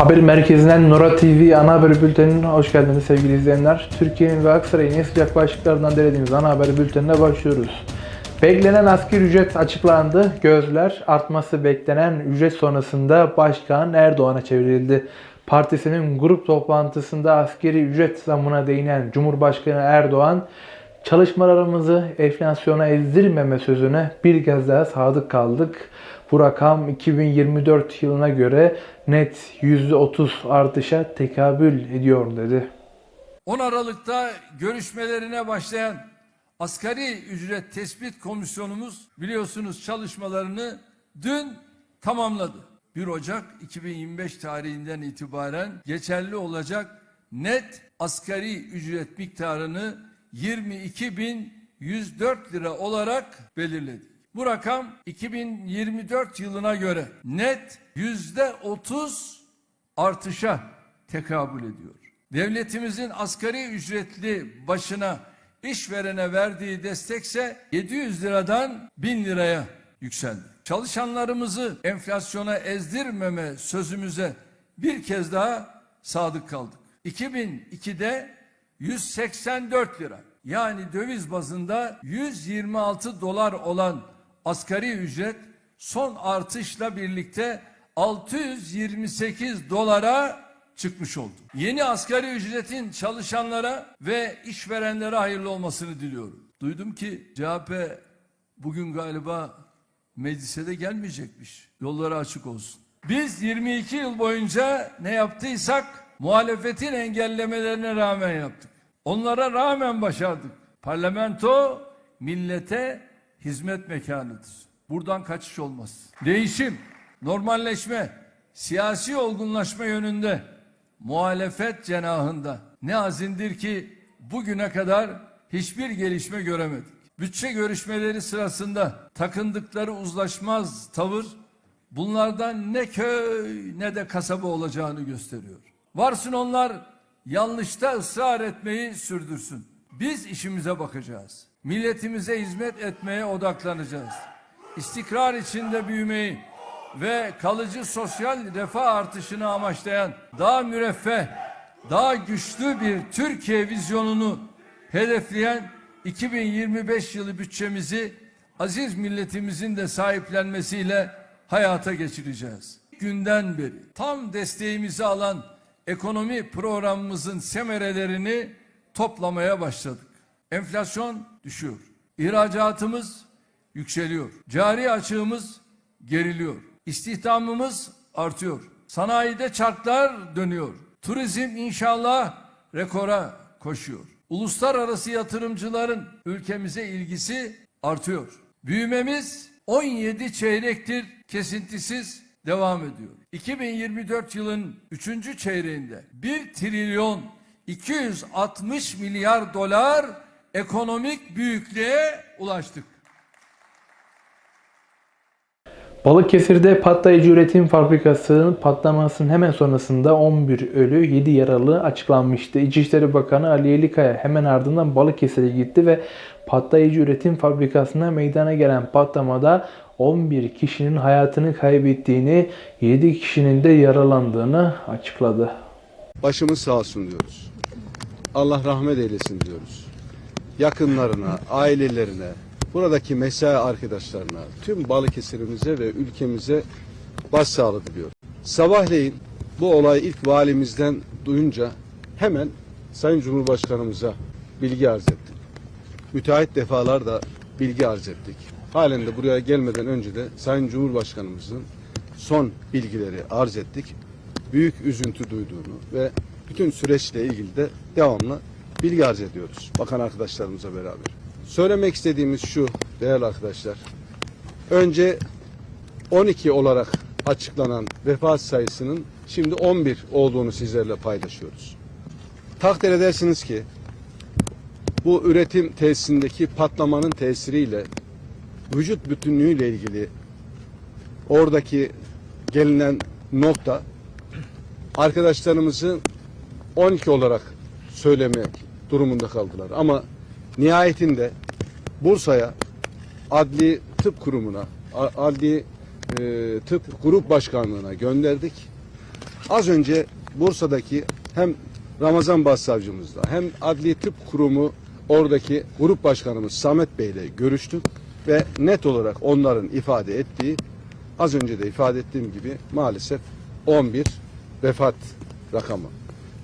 Haber merkezinden Nora TV ana haber bültenine hoş geldiniz sevgili izleyenler. Türkiye'nin ve Aksaray'ın en sıcak başlıklarından derlediğimiz ana haber bültenine başlıyoruz. Beklenen asgari ücret açıklandı. Gözler artması beklenen ücret sonrasında Başkan Erdoğan'a çevrildi. Partisinin grup toplantısında asgari ücret zammına değinen Cumhurbaşkanı Erdoğan, çalışmalarımızı enflasyona ezdirmeme sözüne bir kez daha sadık kaldık. Bu rakam 2024 yılına göre net %30 artışa tekabül ediyor dedi. 10 Aralık'ta görüşmelerine başlayan Asgari Ücret Tespit Komisyonumuz biliyorsunuz çalışmalarını dün tamamladı. 1 Ocak 2025 tarihinden itibaren geçerli olacak net asgari ücret miktarını 22.104 lira olarak belirledi. Bu rakam 2024 yılına göre net yüzde 30 artışa tekabül ediyor. Devletimizin asgari ücretli başına işverene verdiği destekse 700 liradan 1000 liraya yükseldi. Çalışanlarımızı enflasyona ezdirmeme sözümüze bir kez daha sadık kaldık. 2002'de 184 lira yani döviz bazında 126 dolar olan asgari ücret son artışla birlikte 628 dolara çıkmış oldu. Yeni asgari ücretin çalışanlara ve işverenlere hayırlı olmasını diliyorum. Duydum ki CHP bugün galiba meclise de gelmeyecekmiş. Yolları açık olsun. Biz 22 yıl boyunca ne yaptıysak muhalefetin engellemelerine rağmen yaptık. Onlara rağmen başardık. Parlamento millete hizmet mekanıdır. Buradan kaçış olmaz. Değişim, normalleşme, siyasi olgunlaşma yönünde muhalefet cenahında ne azindir ki bugüne kadar hiçbir gelişme göremedik. Bütçe görüşmeleri sırasında takındıkları uzlaşmaz tavır bunlardan ne köy ne de kasaba olacağını gösteriyor. Varsın onlar yanlışta ısrar etmeyi sürdürsün. Biz işimize bakacağız. Milletimize hizmet etmeye odaklanacağız. İstikrar içinde büyümeyi ve kalıcı sosyal refah artışını amaçlayan daha müreffeh, daha güçlü bir Türkiye vizyonunu hedefleyen 2025 yılı bütçemizi aziz milletimizin de sahiplenmesiyle hayata geçireceğiz. Günden beri tam desteğimizi alan ekonomi programımızın semerelerini toplamaya başladık. Enflasyon düşüyor. İhracatımız yükseliyor. Cari açığımız geriliyor. İstihdamımız artıyor. Sanayide çarklar dönüyor. Turizm inşallah rekora koşuyor. Uluslararası yatırımcıların ülkemize ilgisi artıyor. Büyümemiz 17 çeyrektir kesintisiz devam ediyor. 2024 yılın 3. çeyreğinde 1 trilyon 260 milyar dolar ekonomik büyüklüğe ulaştık. Balıkesir'de patlayıcı üretim fabrikasının patlamasının hemen sonrasında 11 ölü 7 yaralı açıklanmıştı. İçişleri Bakanı Ali Yelikaya hemen ardından Balıkesir'e gitti ve patlayıcı üretim fabrikasında meydana gelen patlamada 11 kişinin hayatını kaybettiğini, 7 kişinin de yaralandığını açıkladı. Başımız sağ olsun diyoruz. Allah rahmet eylesin diyoruz. Yakınlarına, ailelerine, buradaki mesai arkadaşlarına, tüm Balıkesir'imize ve ülkemize başsağlığı diliyorum. Sabahleyin bu olayı ilk valimizden duyunca hemen Sayın Cumhurbaşkanımıza bilgi arz ettik. Müteahhit defalarda bilgi arz ettik. Halen de buraya gelmeden önce de Sayın Cumhurbaşkanımızın son bilgileri arz ettik. Büyük üzüntü duyduğunu ve bütün süreçle ilgili de devamlı bilgi arz ediyoruz bakan arkadaşlarımıza beraber. Söylemek istediğimiz şu değerli arkadaşlar. Önce 12 olarak açıklanan vefat sayısının şimdi 11 olduğunu sizlerle paylaşıyoruz. Takdir edersiniz ki bu üretim tesisindeki patlamanın tesiriyle vücut bütünlüğüyle ilgili oradaki gelinen nokta arkadaşlarımızın 12 olarak söylemek durumunda kaldılar. Ama nihayetinde Bursa'ya Adli Tıp Kurumu'na, Adli e, Tıp Grup Başkanlığı'na gönderdik. Az önce Bursa'daki hem Ramazan Başsavcımızla hem Adli Tıp Kurumu oradaki grup başkanımız Samet Bey ile görüştük ve net olarak onların ifade ettiği az önce de ifade ettiğim gibi maalesef 11 vefat rakamı.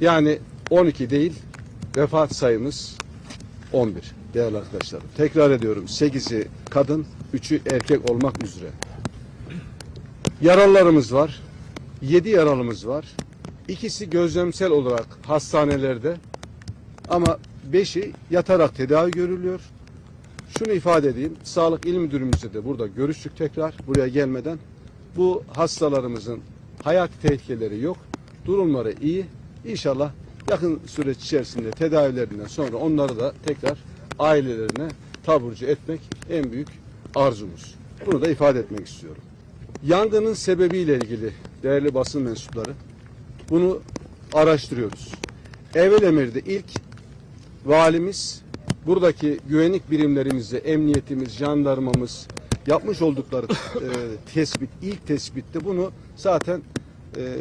Yani 12 değil vefat sayımız 11 değerli arkadaşlarım. Tekrar ediyorum 8'i kadın, 3'ü erkek olmak üzere. Yaralılarımız var. 7 yaralımız var. İkisi gözlemsel olarak hastanelerde ama 5'i yatarak tedavi görülüyor. Şunu ifade edeyim. Sağlık İl Müdürümüzle de burada görüştük tekrar buraya gelmeden. Bu hastalarımızın hayat tehlikeleri yok. Durumları iyi. İnşallah yakın süreç içerisinde tedavilerinden sonra onları da tekrar ailelerine taburcu etmek en büyük arzumuz. Bunu da ifade etmek istiyorum. Yangının sebebiyle ilgili değerli basın mensupları bunu araştırıyoruz. Evvel emirde ilk valimiz buradaki güvenlik birimlerimizle emniyetimiz, jandarmamız yapmış oldukları e, tespit, ilk tespitte bunu zaten e,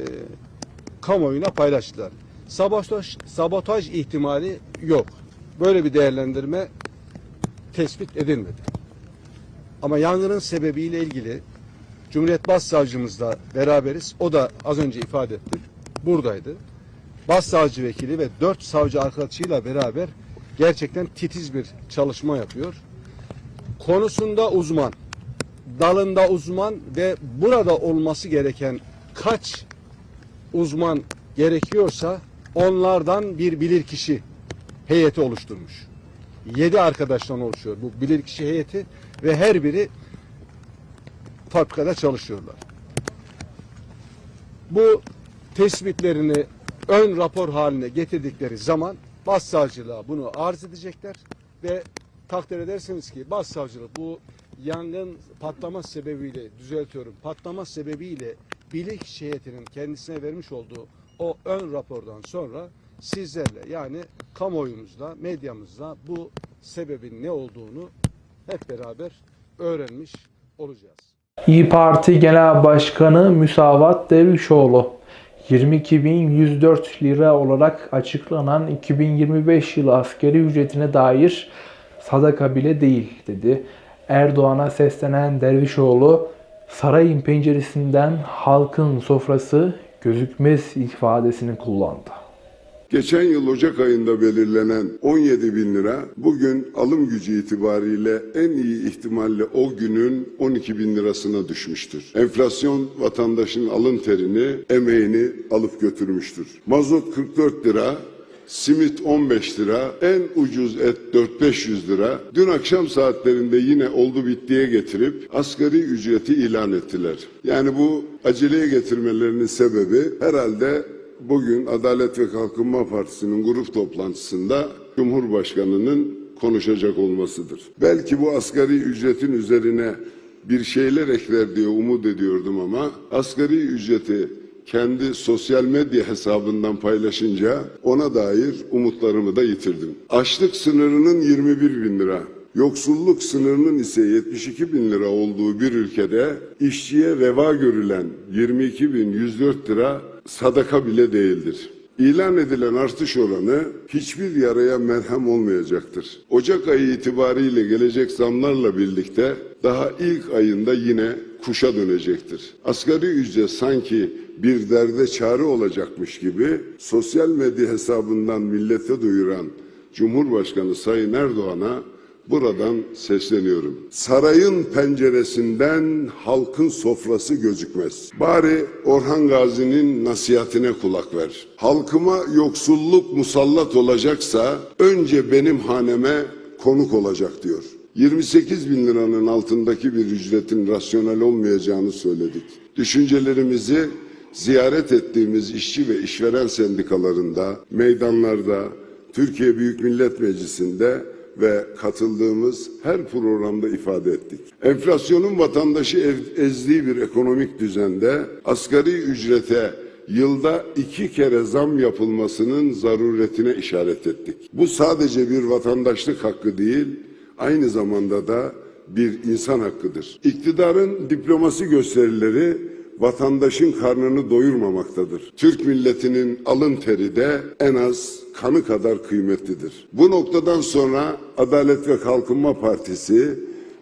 kamuoyuna paylaştılar. Sabotaj, sabotaj ihtimali yok. Böyle bir değerlendirme tespit edilmedi. Ama yangının sebebiyle ilgili Cumhuriyet Başsavcımızla beraberiz. O da az önce ifade etti. Buradaydı. Başsavcı vekili ve dört savcı arkadaşıyla beraber gerçekten titiz bir çalışma yapıyor. Konusunda uzman, dalında uzman ve burada olması gereken kaç uzman gerekiyorsa onlardan bir bilirkişi heyeti oluşturmuş. Yedi arkadaştan oluşuyor bu bilirkişi heyeti ve her biri fabrikada çalışıyorlar. Bu tespitlerini ön rapor haline getirdikleri zaman başsavcılığa bunu arz edecekler ve takdir edersiniz ki başsavcılık bu yangın patlama sebebiyle düzeltiyorum patlama sebebiyle bilik heyetinin kendisine vermiş olduğu o ön rapordan sonra sizlerle yani kamuoyumuzla medyamızla bu sebebin ne olduğunu hep beraber öğrenmiş olacağız. İyi Parti Genel Başkanı Müsavat Dervişoğlu 22.104 lira olarak açıklanan 2025 yılı askeri ücretine dair sadaka bile değil dedi. Erdoğan'a seslenen Dervişoğlu sarayın penceresinden halkın sofrası gözükmez ifadesini kullandı. Geçen yıl Ocak ayında belirlenen 17 bin lira bugün alım gücü itibariyle en iyi ihtimalle o günün 12 bin lirasına düşmüştür. Enflasyon vatandaşın alın terini, emeğini alıp götürmüştür. Mazot 44 lira, Simit 15 lira, en ucuz et 4-500 lira. Dün akşam saatlerinde yine oldu bittiye getirip asgari ücreti ilan ettiler. Yani bu aceleye getirmelerinin sebebi herhalde bugün Adalet ve Kalkınma Partisi'nin grup toplantısında Cumhurbaşkanı'nın konuşacak olmasıdır. Belki bu asgari ücretin üzerine bir şeyler ekler diye umut ediyordum ama asgari ücreti kendi sosyal medya hesabından paylaşınca ona dair umutlarımı da yitirdim. Açlık sınırının 21 bin lira, yoksulluk sınırının ise 72 bin lira olduğu bir ülkede işçiye reva görülen 22 bin 104 lira sadaka bile değildir. İlan edilen artış oranı hiçbir yaraya merhem olmayacaktır. Ocak ayı itibariyle gelecek zamlarla birlikte daha ilk ayında yine kuşa dönecektir. Asgari ücret sanki bir derde çare olacakmış gibi sosyal medya hesabından millete duyuran Cumhurbaşkanı Sayın Erdoğan'a buradan sesleniyorum. Sarayın penceresinden halkın sofrası gözükmez. Bari Orhan Gazi'nin nasihatine kulak ver. Halkıma yoksulluk musallat olacaksa önce benim haneme konuk olacak diyor. 28 bin liranın altındaki bir ücretin rasyonel olmayacağını söyledik. Düşüncelerimizi ziyaret ettiğimiz işçi ve işveren sendikalarında, meydanlarda, Türkiye Büyük Millet Meclisi'nde ve katıldığımız her programda ifade ettik. Enflasyonun vatandaşı ezdiği bir ekonomik düzende asgari ücrete yılda iki kere zam yapılmasının zaruretine işaret ettik. Bu sadece bir vatandaşlık hakkı değil, aynı zamanda da bir insan hakkıdır. İktidarın diplomasi gösterileri vatandaşın karnını doyurmamaktadır. Türk milletinin alın teri de en az kanı kadar kıymetlidir. Bu noktadan sonra Adalet ve Kalkınma Partisi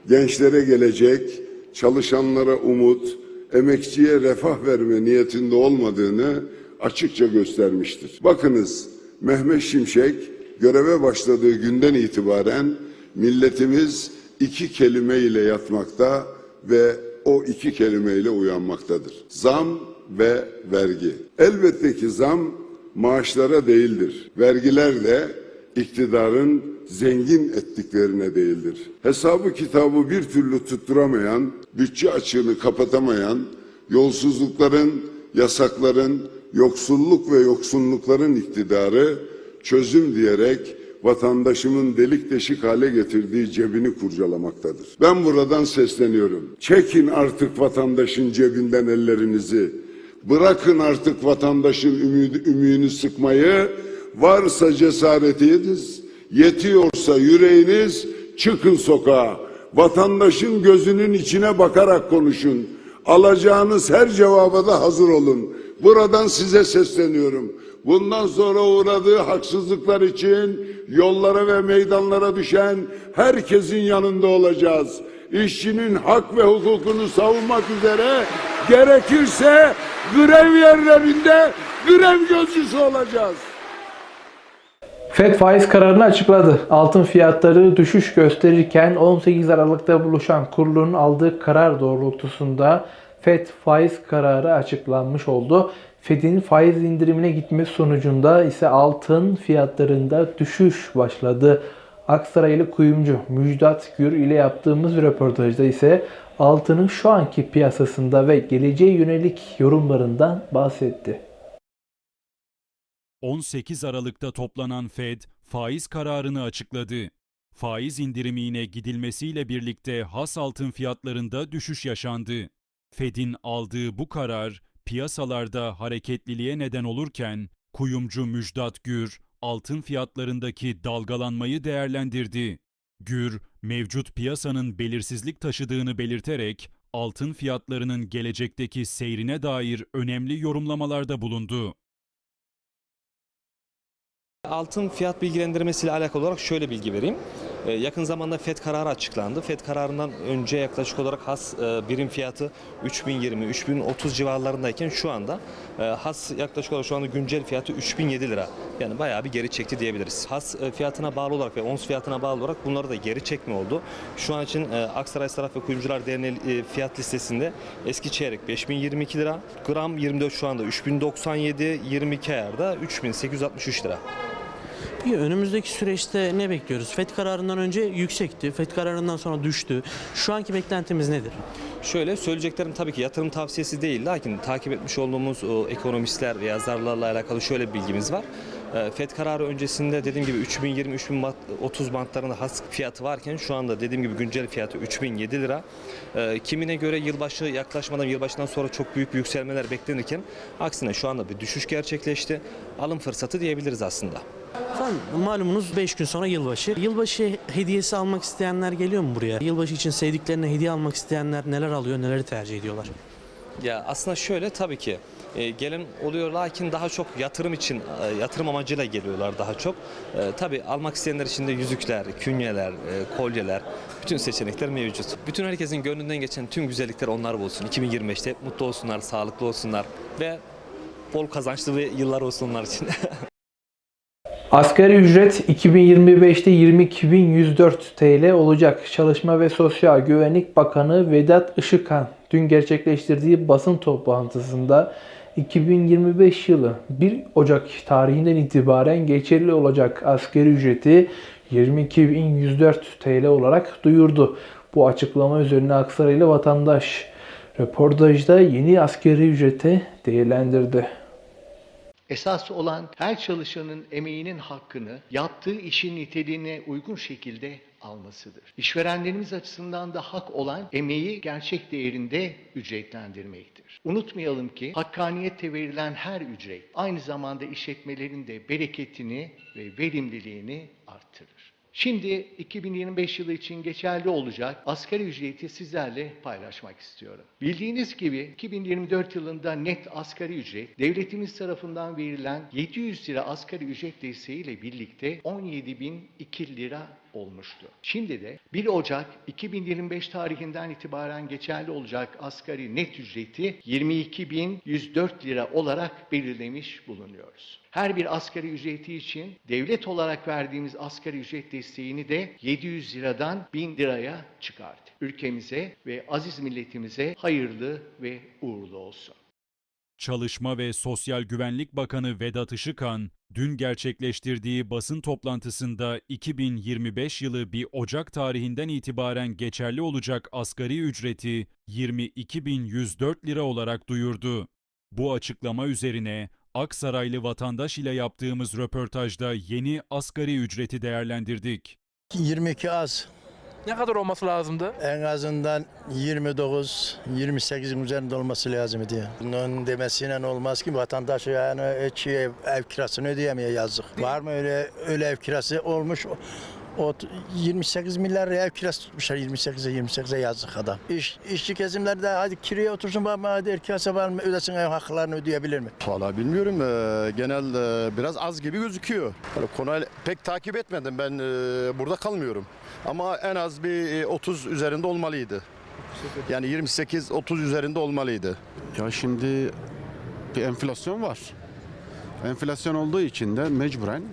gençlere gelecek, çalışanlara umut, emekçiye refah verme niyetinde olmadığını açıkça göstermiştir. Bakınız Mehmet Şimşek göreve başladığı günden itibaren milletimiz iki kelime ile yatmakta ve o iki kelimeyle uyanmaktadır. Zam ve vergi. Elbette ki zam maaşlara değildir. Vergiler de iktidarın zengin ettiklerine değildir. Hesabı kitabı bir türlü tutturamayan, bütçe açığını kapatamayan, yolsuzlukların, yasakların, yoksulluk ve yoksunlukların iktidarı çözüm diyerek vatandaşımın delik deşik hale getirdiği cebini kurcalamaktadır. Ben buradan sesleniyorum. Çekin artık vatandaşın cebinden ellerinizi. Bırakın artık vatandaşın ümidi, ümüğünü sıkmayı. Varsa cesaretiniz, yetiyorsa yüreğiniz, çıkın sokağa. Vatandaşın gözünün içine bakarak konuşun. Alacağınız her cevaba da hazır olun. Buradan size sesleniyorum. Bundan sonra uğradığı haksızlıklar için yollara ve meydanlara düşen herkesin yanında olacağız. İşçinin hak ve hukukunu savunmak üzere gerekirse grev yerlerinde grev gözcüsü olacağız. FED faiz kararını açıkladı. Altın fiyatları düşüş gösterirken 18 Aralık'ta buluşan kurulun aldığı karar doğrultusunda FED faiz kararı açıklanmış oldu. FED'in faiz indirimine gitmesi sonucunda ise altın fiyatlarında düşüş başladı. Aksaraylı kuyumcu Müjdat Gür ile yaptığımız röportajda ise altının şu anki piyasasında ve geleceğe yönelik yorumlarından bahsetti. 18 Aralık'ta toplanan Fed faiz kararını açıkladı. Faiz indirimiyle gidilmesiyle birlikte has altın fiyatlarında düşüş yaşandı. Fed'in aldığı bu karar piyasalarda hareketliliğe neden olurken kuyumcu Müjdat Gür altın fiyatlarındaki dalgalanmayı değerlendirdi. Gür, mevcut piyasanın belirsizlik taşıdığını belirterek altın fiyatlarının gelecekteki seyrine dair önemli yorumlamalarda bulundu. Altın fiyat bilgilendirmesiyle alakalı olarak şöyle bilgi vereyim. Ee, yakın zamanda FED kararı açıklandı. FED kararından önce yaklaşık olarak has e, birim fiyatı 3020, 3030 civarlarındayken şu anda e, has yaklaşık olarak şu anda güncel fiyatı 3007 lira. Yani bayağı bir geri çekti diyebiliriz. Has e, fiyatına bağlı olarak ve ons fiyatına bağlı olarak bunları da geri çekme oldu. Şu an için Aksaray Saraf ve Kuyumcular Derneği fiyat listesinde eski çeyrek 5022 lira, gram 24 şu anda 3097, 22 ayarda 3863 lira. Peki önümüzdeki süreçte ne bekliyoruz? FED kararından önce yüksekti, FED kararından sonra düştü. Şu anki beklentimiz nedir? Şöyle söyleyeceklerim tabii ki yatırım tavsiyesi değil. Lakin takip etmiş olduğumuz o, ekonomistler ve yazarlarla alakalı şöyle bir bilgimiz var. E, FED kararı öncesinde dediğim gibi 3020-3030 bantlarında has fiyatı varken şu anda dediğim gibi güncel fiyatı 3007 lira. E, kimine göre yılbaşı yaklaşmadan yılbaşından sonra çok büyük yükselmeler beklenirken aksine şu anda bir düşüş gerçekleşti. Alım fırsatı diyebiliriz aslında. Efendim malumunuz 5 gün sonra yılbaşı. Yılbaşı hediyesi almak isteyenler geliyor mu buraya? Yılbaşı için sevdiklerine hediye almak isteyenler neler alıyor, neleri tercih ediyorlar? Ya aslında şöyle tabii ki e, gelen oluyor lakin daha çok yatırım için e, yatırım amacıyla geliyorlar daha çok. E, tabii almak isteyenler için de yüzükler, künyeler, e, kolyeler bütün seçenekler mevcut. Bütün herkesin gönlünden geçen tüm güzellikler onlar olsun. 2025'te hep mutlu olsunlar, sağlıklı olsunlar ve bol kazançlı bir yıllar olsun onlar için. Asgari ücret 2025'te 22.104 TL olacak. Çalışma ve Sosyal Güvenlik Bakanı Vedat Işıkhan dün gerçekleştirdiği basın toplantısında 2025 yılı 1 Ocak tarihinden itibaren geçerli olacak asgari ücreti 22.104 TL olarak duyurdu. Bu açıklama üzerine Aksaraylı vatandaş röportajda yeni asgari ücrete değerlendirdi. Esas olan her çalışanın emeğinin hakkını yaptığı işin niteliğine uygun şekilde almasıdır. İşverenlerimiz açısından da hak olan emeği gerçek değerinde ücretlendirmektir. Unutmayalım ki hakkaniyette verilen her ücret aynı zamanda işletmelerin de bereketini ve verimliliğini arttırır. Şimdi 2025 yılı için geçerli olacak asgari ücreti sizlerle paylaşmak istiyorum. Bildiğiniz gibi 2024 yılında net asgari ücret devletimiz tarafından verilen 700 lira asgari ücret desteğiyle birlikte 17.002 lira olmuştu. Şimdi de 1 Ocak 2025 tarihinden itibaren geçerli olacak asgari net ücreti 22.104 lira olarak belirlemiş bulunuyoruz. Her bir asgari ücreti için devlet olarak verdiğimiz asgari ücret desteğini de 700 liradan 1000 liraya çıkardı. Ülkemize ve aziz milletimize hayırlı ve uğurlu olsun. Çalışma ve Sosyal Güvenlik Bakanı Vedat Işıkhan, dün gerçekleştirdiği basın toplantısında 2025 yılı 1 Ocak tarihinden itibaren geçerli olacak asgari ücreti 22.104 lira olarak duyurdu. Bu açıklama üzerine Aksaraylı vatandaş ile yaptığımız röportajda yeni asgari ücreti değerlendirdik. 22 az. Ne kadar olması lazımdı? En azından 29, 28'in üzerinde olması lazım diye. Bunun demesiyle olmaz ki vatandaş yani ev, ev kirasını ödeyemiyor yazık. Var mı öyle öyle ev kirası olmuş? O 28 milyar ev kirası tutmuşlar 28'e 28'e yazık adam. İş, işçi kesimlerde hadi kiraya otursun bak hadi kirası var mı ödesin ev haklarını ödeyebilir mi? Valla bilmiyorum. Ee, genel e, biraz az gibi gözüküyor. Hani konuyu pek takip etmedim. Ben e, burada kalmıyorum. Ama en az bir e, 30 üzerinde olmalıydı. Yani 28-30 üzerinde olmalıydı. Ya şimdi bir enflasyon var. Enflasyon olduğu için de mecburen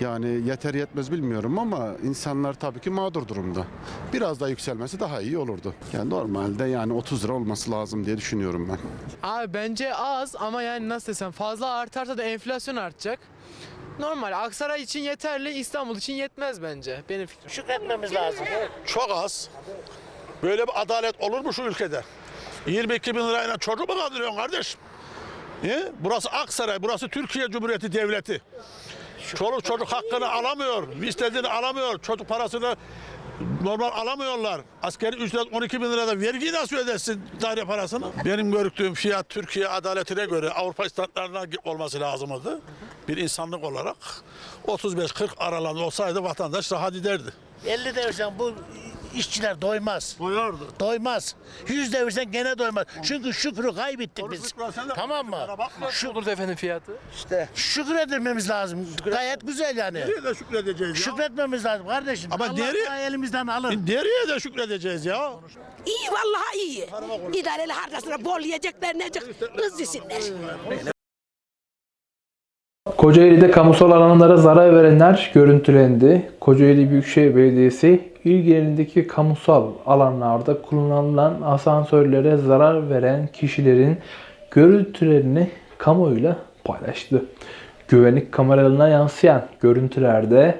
yani yeter yetmez bilmiyorum ama insanlar tabii ki mağdur durumda. Biraz daha yükselmesi daha iyi olurdu. Yani normalde yani 30 lira olması lazım diye düşünüyorum ben. Abi bence az ama yani nasıl desem fazla artarsa da enflasyon artacak. Normal Aksaray için yeterli, İstanbul için yetmez bence. Benim fikrim. Şükretmemiz lazım. Çok az. Böyle bir adalet olur mu şu ülkede? 22 bin lirayla çocuk mu kandırıyorsun kardeşim? Niye? Burası Aksaray, burası Türkiye Cumhuriyeti Devleti. Çoluk çocuk hakkını alamıyor, istediğini alamıyor, çocuk parasını normal alamıyorlar. Askeri ücret 12 bin lirada vergi nasıl ödesin daire parasını? Benim gördüğüm fiyat Türkiye adaletine göre Avrupa standartlarına olması lazımdı. Bir insanlık olarak 35-40 aralarında olsaydı vatandaş rahat ederdi. 50 devirsen bu işçiler doymaz. Doyardı. Doymaz. 100 devirsen gene doymaz. Çünkü şükrü kaybettik biz. Tamam mı? Şu olurdu efendim fiyatı. İşte şükür edilmemiz lazım. Gayet güzel yani. Nereye de şükredeceğiz ya? Şükretmemiz lazım kardeşim. Ama Allah nereye- da elimizden alır. Nereye de şükredeceğiz ya? İyi vallahi iyi. İdareli harcasına bol yiyecekler necek hız yesinler. Kocaeli'de kamusal alanlara zarar verenler görüntülendi. Kocaeli Büyükşehir Belediyesi il genelindeki kamusal alanlarda kullanılan asansörlere zarar veren kişilerin görüntülerini kamuoyuyla paylaştı. Güvenlik kameralarına yansıyan görüntülerde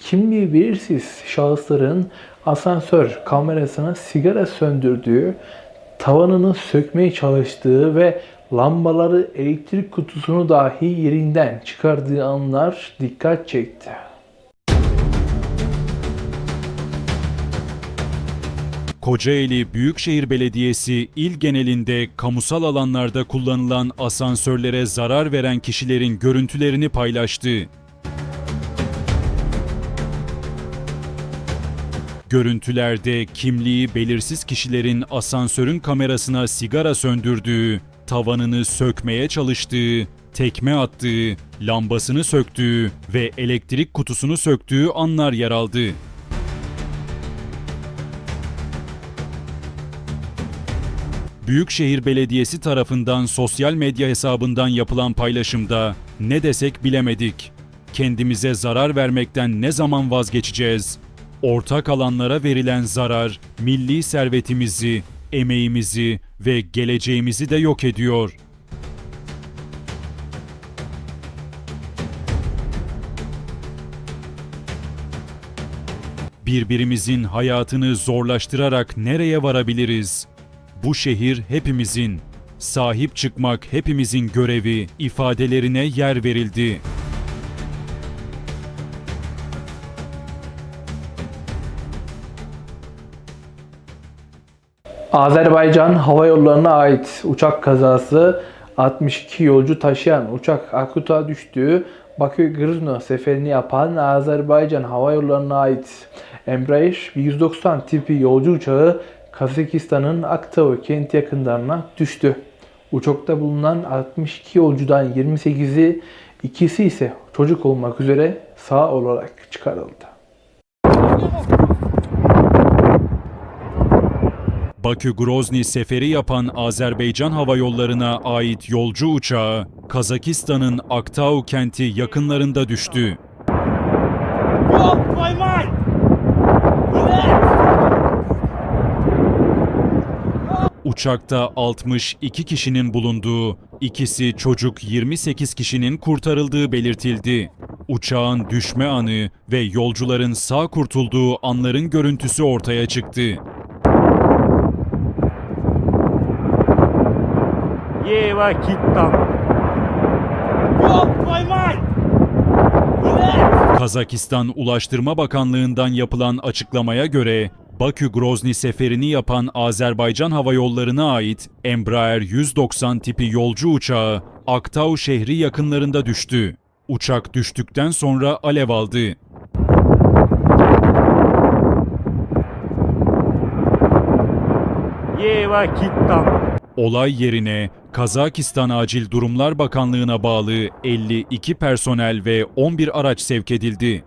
kimliği belirsiz şahısların asansör kamerasına sigara söndürdüğü, tavanını sökmeye çalıştığı ve lambaları elektrik kutusunu dahi yerinden çıkardığı anlar dikkat çekti. Kocaeli Büyükşehir Belediyesi il genelinde kamusal alanlarda kullanılan asansörlere zarar veren kişilerin görüntülerini paylaştı. Görüntülerde kimliği belirsiz kişilerin asansörün kamerasına sigara söndürdüğü, tavanını sökmeye çalıştığı, tekme attığı, lambasını söktüğü ve elektrik kutusunu söktüğü anlar yer aldı. Büyükşehir Belediyesi tarafından sosyal medya hesabından yapılan paylaşımda ne desek bilemedik. Kendimize zarar vermekten ne zaman vazgeçeceğiz? Ortak alanlara verilen zarar milli servetimizi, emeğimizi ve geleceğimizi de yok ediyor. Birbirimizin hayatını zorlaştırarak nereye varabiliriz? Bu şehir hepimizin. Sahip çıkmak hepimizin görevi ifadelerine yer verildi. Azerbaycan Hava Yolları'na ait uçak kazası 62 yolcu taşıyan uçak Akut'a düştüğü Bakü-Grozno seferini yapan Azerbaycan Hava Yolları'na ait Embraer 190 tipi yolcu uçağı Kazakistan'ın Aktau kenti yakınlarına düştü. Uçakta bulunan 62 yolcudan 28'i, ikisi ise çocuk olmak üzere sağ olarak çıkarıldı. Bakü-Grozny seferi yapan Azerbaycan Hava Yolları'na ait yolcu uçağı Kazakistan'ın Aktau kenti yakınlarında düştü. Uçakta 62 kişinin bulunduğu, ikisi çocuk 28 kişinin kurtarıldığı belirtildi. Uçağın düşme anı ve yolcuların sağ kurtulduğu anların görüntüsü ortaya çıktı. Kazakistan Ulaştırma Bakanlığı'ndan yapılan açıklamaya göre Bakü-Grozny seferini yapan Azerbaycan Hava Yolları'na ait Embraer 190 tipi yolcu uçağı Aktau şehri yakınlarında düştü. Uçak düştükten sonra alev aldı. Olay yerine Kazakistan Acil Durumlar Bakanlığı'na bağlı 52 personel ve 11 araç sevk edildi.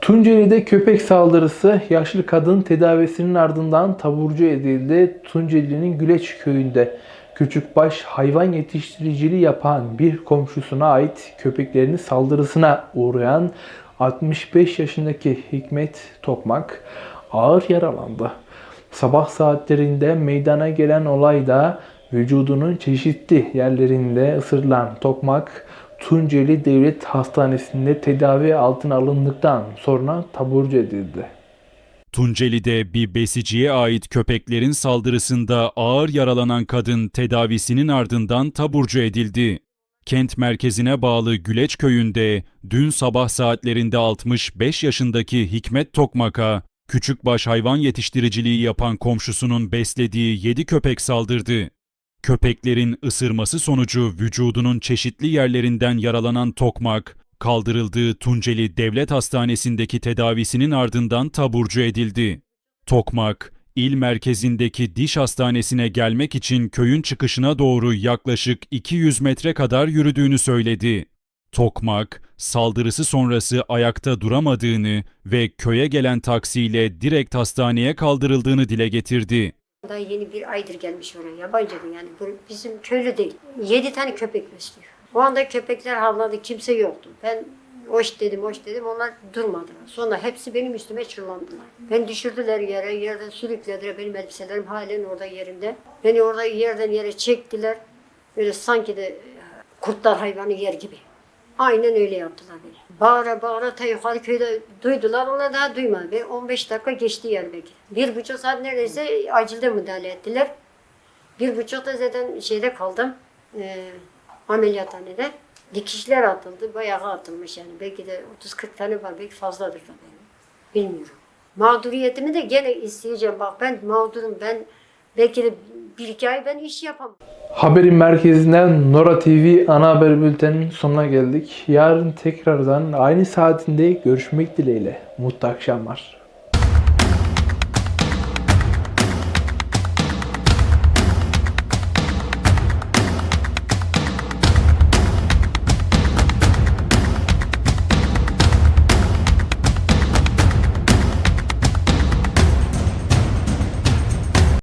Tunceli'de köpek saldırısı yaşlı kadın tedavisinin ardından taburcu edildi. Tunceli'nin Güleç köyünde küçükbaş hayvan yetiştiriciliği yapan bir komşusuna ait köpeklerinin saldırısına uğrayan 65 yaşındaki Hikmet Tokmak ağır yaralandı. Sabah saatlerinde meydana gelen olayda vücudunun çeşitli yerlerinde ısırılan Tokmak Tunceli Devlet Hastanesi'nde tedavi altına alındıktan sonra taburcu edildi. Tunceli'de bir besiciye ait köpeklerin saldırısında ağır yaralanan kadın tedavisinin ardından taburcu edildi. Kent merkezine bağlı Güleç köyünde dün sabah saatlerinde 65 yaşındaki Hikmet Tokmak'a küçükbaş hayvan yetiştiriciliği yapan komşusunun beslediği 7 köpek saldırdı. Köpeklerin ısırması sonucu vücudunun çeşitli yerlerinden yaralanan Tokmak, kaldırıldığı Tunceli Devlet Hastanesi'ndeki tedavisinin ardından taburcu edildi. Tokmak, il merkezindeki diş hastanesine gelmek için köyün çıkışına doğru yaklaşık 200 metre kadar yürüdüğünü söyledi. Tokmak, saldırısı sonrası ayakta duramadığını ve köye gelen taksiyle direkt hastaneye kaldırıldığını dile getirdi. Daha yeni bir aydır gelmiş oraya. Yabancı yani. Bu bizim köylü değil. Yedi tane köpek besliyor. O anda köpekler havladı. Kimse yoktu. Ben hoş dedim, hoş dedim. Onlar durmadılar. Sonra hepsi benim üstüme çırlandılar. Beni düşürdüler yere. Yerden sürüklediler. Benim elbiselerim halen orada yerinde. Beni orada yerden yere çektiler. Böyle sanki de e, kurtlar hayvanı yer gibi. Aynen öyle yaptılar beni. Bağıra bağıra ta yukarı köyde duydular. Onlar daha duymadı. Ve 15 dakika geçti yer belki. Bir buçuk saat neredeyse acilde müdahale ettiler. Bir buçukta zaten şeyde kaldım. E, ameliyathanede. Dikişler atıldı. Bayağı atılmış yani. Belki de 30-40 tane var. Belki fazladır da benim. Bilmiyorum. Mağduriyetimi de gene isteyeceğim. Bak ben mağdurum. Ben belki de bir iki ay ben iş yapamam. Haberin merkezinden Nora TV ana haber bülteninin sonuna geldik. Yarın tekrardan aynı saatinde görüşmek dileğiyle. Mutlu akşamlar.